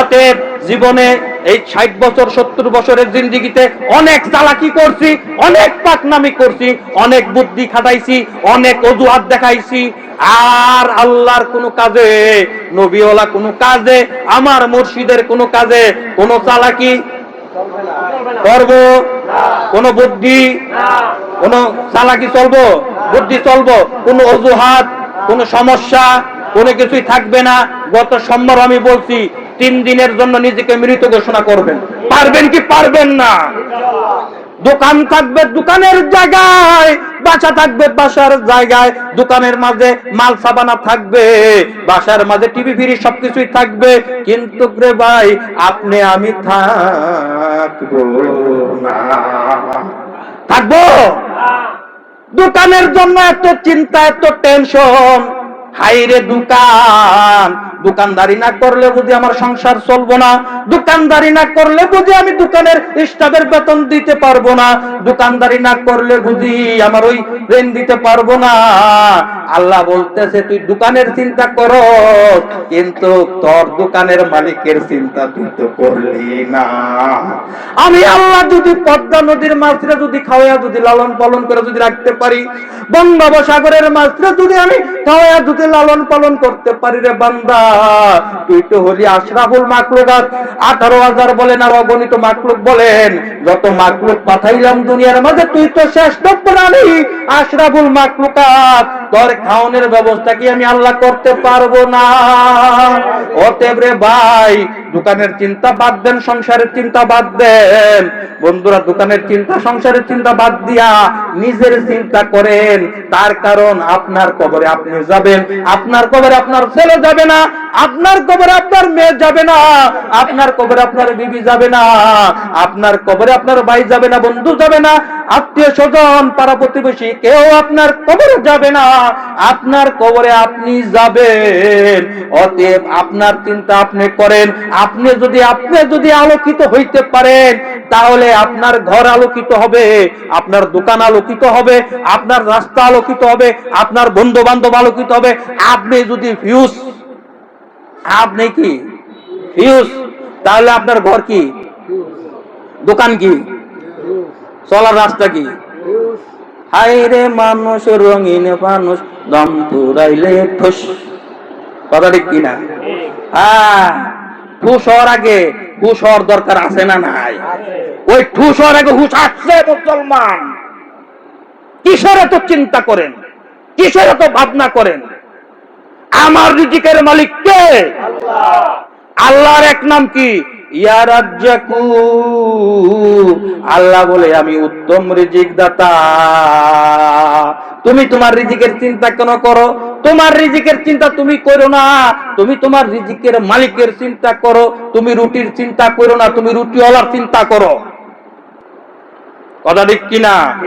অতএব জীবনে এই ষাট বছর, সত্তর বছরের জিন্দিগিতে অনেক চালাকি করছি, অনেক পাকনামি করছি, অনেক বুদ্ধি খাটাইছি, অনেক অজুহাত দেখাইছি। আর আল্লাহর কোনো কাজে, নবীওয়ালা কোনো কাজে, আমার মুর্শিদের কোনো কাজে কোনো চালাকি করব? কোন বুদ্ধি? কোন চালাকি চলবো? বুদ্ধি চলবো? কোন অজুহাত? কোন সমস্যা? কোনো কিছুই থাকবে না। গত সোমবার আমি বলছি তিন দিনের জন্য নিজেকে মৃত ঘোষণা করবেন। পারবেন কি পারবেন না? দোকান থাকবে দোকানের জায়গায়, বাসা থাকবে বাসার জায়গায়, দোকানের মাঝে মাল সাবানা থাকবে, বাসার মাঝে টিভি ফিরি সবকিছুই থাকবে। কিন্তু রে ভাই, আপনি আমি থাকব থাকব? দোকানের জন্য এত চিন্তা, এত টেনশন হাইরে দোকান দোকানদারি না করলে বুঝি আমার সংসার চলবো না। দোকানদারি না করলে বুঝি আমি দোকানের স্টাফের বেতন দিতে পারব না। দোকানদারি না করলে বুঝি আমার ওই ঋণ দিতে পারব না। আল্লাহ বলতেছে, তুই দোকানের চিন্তা করো কিন্তু তোর দোকানের মালিকের চিন্তা তুই তো করলি না। আমি আল্লাহ যদি পদ্মা নদীর মাছরে যদি খাওয়া যদি লালন পালন করে যদি রাখতে পারি, বঙ্গোপসাগরের মাছরে যদি আমি খাওয়া যদি লালন পালন করতে পারি রে বান্দা তুই তো হলি আশরাফুল মাকলুকাত আঠারো হাজার বলেন আর অগণিত মাকলুক বলেন। যত মাকলুক পাঠাইলাম দুনিয়ার মাঝে, তুই তো শ্রেষ্ঠ প্রাণী আশরাফুল মাকলুকাত তোর খাওয়ানোর ব্যবস্থা কি আমি আল্লাহ করতে পারব না? অতএব রে ভাই, দোকানের চিন্তা বাদ দেন, সংসারের চিন্তা বাদ দেন। বন্ধুরা, দোকানের চিন্তা, সংসারের চিন্তা বাদ দিয়া নিজের চিন্তা করেন। তার কারণ আপনার কবরে আপনি যাবেন, আপনার কবরে আপনার ছেলে যাবে না আপনার কবরে আপনার মেয়ে যাবে না, আপনার কবরে আপনার বিবি যাবে না, আপনার কবরে আপনার ভাই যাবে না, বন্ধু যাবে না, আত্মীয় স্বজন, পাড়া প্রতিবেশী, কেউ আপনার কবরে যাবে না, আপনার কবরে আপনি যাবেন। অতএব আপনার চিন্তা আপনি করেন, আপনি যদি আপনি যদি আলোকিত হইতে পারেন, তাহলে আপনার ঘর আলোকিত হবে, আপনার দোকান আলোকিত হবে, আপনার রাস্তা আলোকিত হবে, আপনার বন্ধু বান্ধব আলোকিত হবে। আপনি যদি ফিউজ আপনি কি ফিউজ তাহলে আপনার ঘর কি? দোকান কি? চলার রাস্তা কি? হাইরে মানুষ, রঙিন মানুষ, দম পুরাইলে ঠুস। কথা ঠিক কিনা? হ্যাঁ ঠুস হওয়ার আগে হুশ হওয়ার দরকার আছে না নাই? ওই ঠুস হওয়ার আগে হুশ আসছে মুসলমান। কিসের এত চিন্তা করেন? কিসের এত ভাবনা করেন? আমার রিজিকের মালিক কে? আল্লাহর এক নাম কি? আল্লাহ বলে আমি উত্তম রিজিক দাতা তুমি তোমার রিজিকের চিন্তা কেন করো? তোমার রিজিকের চিন্তা তুমি করো না। তুমি তোমার রিজিকের মালিকের চিন্তা করো। তুমি রুটির চিন্তা করো না। তুমি রুটি রুটিওয়ালার চিন্তা করো। কথা ঠিক কিনা?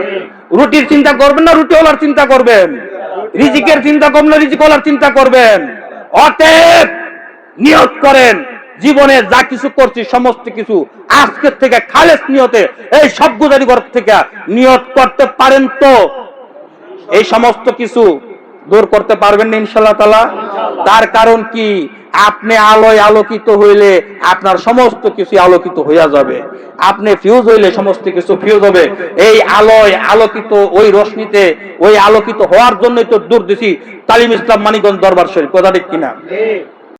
রুটির চিন্তা করবেন না রুটি রুটিওয়ালার চিন্তা করবেন। রিজিকের চিন্তা করবেন না রিজিকওয়ালার চিন্তা করবেন। অতএব নিয়ত করেন, জীবনে যা কিছু করছি, সমস্ত কিছু আজকের থেকে খালেস নিয়তে এই সব গুজারি ঘর থেকে নিয়ত করতে পারেন তো? এই সমস্ত কিছু দূর করতে পারবেন না ইনশাল্লাহ তালা তার কারণ কি? আপনি আলোয় আলোকিত হইলে আপনার সমস্ত কিছু আলোকিত হইয়া যাবে। আপনি ফিউজ হইলে সমস্ত কিছু ফিউজ হবে। এই আলোয় আলোকিত ওই রশ্মিতে, ওই আলোকিত হওয়ার জন্যই তো দূর দিছি তালিম ইসলাম মানিগঞ্জ দরবার শরীফ। কথা ঠিক কিনা?